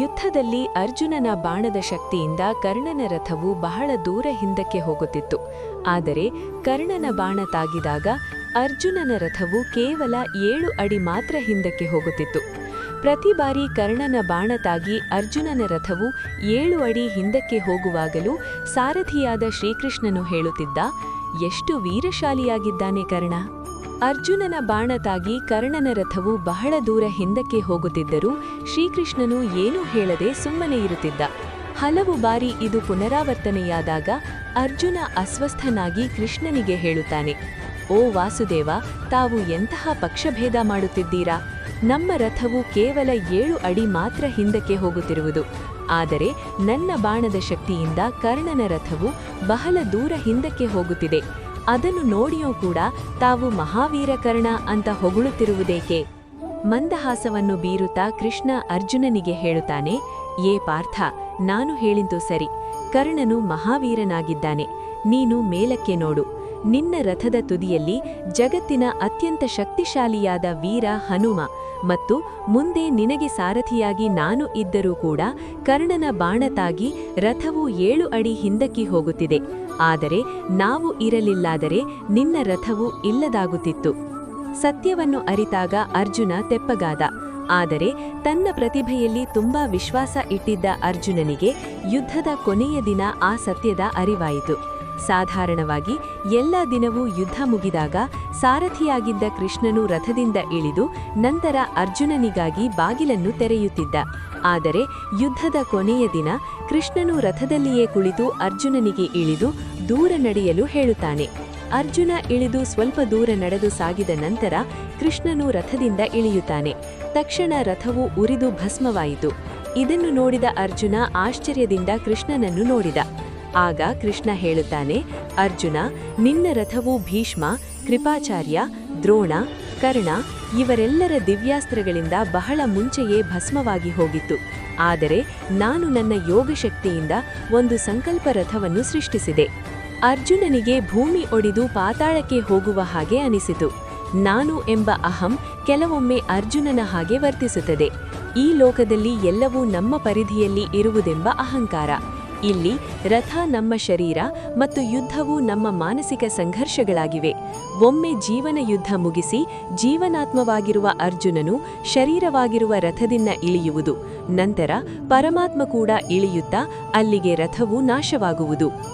ಯುದ್ಧದಲ್ಲಿ ಅರ್ಜುನನ ಬಾಣದ ಶಕ್ತಿಯಿಂದ ಕರ್ಣನ ರಥವು ಬಹಳ ದೂರ ಹಿಂದಕ್ಕೆ ಹೋಗುತ್ತಿತ್ತು. ಆದರೆ ಕರ್ಣನ ಬಾಣ ತಾಗಿದಾಗ ಅರ್ಜುನನ ರಥವು ಕೇವಲ ಏಳು ಅಡಿ ಮಾತ್ರ ಹಿಂದಕ್ಕೆ ಹೋಗುತ್ತಿತ್ತು. ಪ್ರತಿ ಬಾರಿ ಕರ್ಣನ ಬಾಣ ತಾಗಿ ಅರ್ಜುನನ ರಥವು ಏಳು ಅಡಿ ಹಿಂದಕ್ಕೆ ಹೋಗುವಾಗಲೂ ಸಾರಥಿಯಾದ ಶ್ರೀಕೃಷ್ಣನು ಹೇಳುತ್ತಿದ್ದ, ಎಷ್ಟು ವೀರಶಾಲಿಯಾಗಿದ್ದಾನೆ ಕರ್ಣ! ಅರ್ಜುನನ ಬಾಣತಾಗಿ ಕರ್ಣನ ರಥವು ಬಹಳ ದೂರ ಹಿಂದಕ್ಕೆ ಹೋಗುತ್ತಿದ್ದರೂ ಶ್ರೀಕೃಷ್ಣನು ಏನೂ ಹೇಳದೆ ಸುಮ್ಮನೆ ಇರುತ್ತಿದ್ದ. ಹಲವು ಬಾರಿ ಇದು ಪುನರಾವರ್ತನೆಯಾದಾಗ ಅರ್ಜುನ ಅಸ್ವಸ್ಥನಾಗಿ ಕೃಷ್ಣನಿಗೆ ಹೇಳುತ್ತಾನೆ, ಓ ವಾಸುದೇವ, ತಾವು ಎಂತಹ ಪಕ್ಷಭೇದ ಮಾಡುತ್ತಿದ್ದೀರಾ? ನಮ್ಮ ರಥವು ಕೇವಲ ಏಳು ಅಡಿ ಮಾತ್ರ ಹಿಂದಕ್ಕೆ ಹೋಗುತ್ತಿರುವುದು. ಆದರೆ ನನ್ನ ಬಾಣದ ಶಕ್ತಿಯಿಂದ ಕರ್ಣನ ರಥವು ಬಹಳ ದೂರ ಹಿಂದಕ್ಕೆ ಹೋಗುತ್ತಿದೆ. ಅದನ್ನು ನೋಡಿಯೂ ಕೂಡ ತಾವು ಮಹಾವೀರಕರ್ಣ ಅಂತ ಹೊಗಳುತ್ತಿರುವುದೇಕೆ? ಮಂದಹಾಸವನ್ನು ಬೀರುತ್ತಾ ಕೃಷ್ಣ ಅರ್ಜುನನಿಗೆ ಹೇಳುತ್ತಾನೆ, ಏ ಪಾರ್ಥ, ನಾನು ಹೇಳಿದ್ದು ಸರಿ. ಕರ್ಣನು ಮಹಾವೀರನಾಗಿದ್ದಾನೆ. ನೀನು ಮೇಲಕ್ಕೆ ನೋಡು. ನಿನ್ನ ರಥದ ತುದಿಯಲ್ಲಿ ಜಗತ್ತಿನ ಅತ್ಯಂತ ಶಕ್ತಿಶಾಲಿಯಾದ ವೀರ ಹನುಮ ಮತ್ತು ಮುಂದೆ ನಿನಗೆ ಸಾರಥಿಯಾಗಿ ನಾನು ಇದ್ದರೂ ಕೂಡ ಕರ್ಣನ ಬಾಣತಾಗಿ ರಥವು ಏಳು ಅಡಿ ಹಿಂದಕ್ಕೆ ಹೋಗುತ್ತಿದೆ. ಆದರೆ ನಾವು ಇರಲಿಲ್ಲಾದರೆ ನಿನ್ನ ರಥವು ಇಲ್ಲದಾಗುತ್ತಿತ್ತು. ಸತ್ಯವನ್ನು ಅರಿತಾಗ ಅರ್ಜುನ ತೆಪ್ಪಗಾದ. ಆದರೆ ತನ್ನ ಪ್ರತಿಭೆಯಲ್ಲಿ ತುಂಬಾ ವಿಶ್ವಾಸ ಇಟ್ಟಿದ್ದ ಅರ್ಜುನನಿಗೆ ಯುದ್ಧದ ಕೊನೆಯ ದಿನ ಆ ಸತ್ಯದ ಅರಿವಾಯಿತು. ಸಾಧಾರಣವಾಗಿ ಎಲ್ಲ ದಿನವೂ ಯುದ್ಧ ಮುಗಿದಾಗ ಸಾರಥಿಯಾಗಿದ್ದ ಕೃಷ್ಣನು ರಥದಿಂದ ಇಳಿದು ನಂತರ ಅರ್ಜುನನಿಗಾಗಿ ಬಾಗಿಲನ್ನು ತೆರೆಯುತ್ತಿದ್ದ. ಆದರೆ ಯುದ್ಧದ ಕೊನೆಯ ದಿನ ಕೃಷ್ಣನು ರಥದಲ್ಲಿಯೇ ಕುಳಿತು ಅರ್ಜುನನಿಗೆ ಇಳಿದು ದೂರ ನಡೆಯಲು ಹೇಳುತ್ತಾನೆ. ಅರ್ಜುನ ಇಳಿದು ಸ್ವಲ್ಪ ದೂರ ನಡೆದು ಸಾಗಿದ ನಂತರ ಕೃಷ್ಣನು ರಥದಿಂದ ಇಳಿಯುತ್ತಾನೆ. ತಕ್ಷಣ ರಥವು ಉರಿದು ಭಸ್ಮವಾಯಿತು. ಇದನ್ನು ನೋಡಿದ ಅರ್ಜುನ ಆಶ್ಚರ್ಯದಿಂದ ಕೃಷ್ಣನನ್ನು ನೋಡಿದ. ಆಗ ಕೃಷ್ಣ ಹೇಳುತ್ತಾನೆ, ಅರ್ಜುನ, ನಿನ್ನ ರಥವು ಭೀಷ್ಮ, ಕೃಪಾಚಾರ್ಯ, ದ್ರೋಣ, ಕರ್ಣ ಇವರೆಲ್ಲರ ದಿವ್ಯಾಸ್ತ್ರಗಳಿಂದ ಬಹಳ ಮುಂಚೆಯೇ ಭಸ್ಮವಾಗಿ ಹೋಗಿತ್ತು. ಆದರೆ ನಾನು ನನ್ನ ಯೋಗಶಕ್ತಿಯಿಂದ ಒಂದು ಸಂಕಲ್ಪ ರಥವನ್ನು ಸೃಷ್ಟಿಸಿದೆ. ಅರ್ಜುನನಿಗೆ ಭೂಮಿ ಒಡೆದು ಪಾತಾಳಕ್ಕೆ ಹೋಗುವ ಹಾಗೆ ಅನಿಸಿತು. ನಾನು ಎಂಬ ಅಹಂ ಕೆಲವೊಮ್ಮೆ ಅರ್ಜುನನ ಹಾಗೆ ವರ್ತಿಸುತ್ತದೆ. ಈ ಲೋಕದಲ್ಲಿ ಎಲ್ಲವೂ ನಮ್ಮ ಪರಿಧಿಯಲ್ಲಿ ಇರುವುದೆಂಬ ಅಹಂಕಾರ. ಇಲ್ಲಿ ರಥ ನಮ್ಮ ಶರೀರ ಮತ್ತು ಯುದ್ಧವು ನಮ್ಮ ಮಾನಸಿಕ ಸಂಘರ್ಷಗಳಾಗಿವೆ. ಒಮ್ಮೆ ಜೀವನ ಯುದ್ಧ ಮುಗಿಸಿ ಜೀವನಾತ್ಮವಾಗಿರುವ ಅರ್ಜುನನು ಶರೀರವಾಗಿರುವ ರಥದಿಂದ ಇಳಿಯುವುದು. ನಂತರ ಪರಮಾತ್ಮ ಕೂಡ ಇಳಿಯುತ್ತಾ ಅಲ್ಲಿಗೆ ರಥವು ನಾಶವಾಗುವುದು.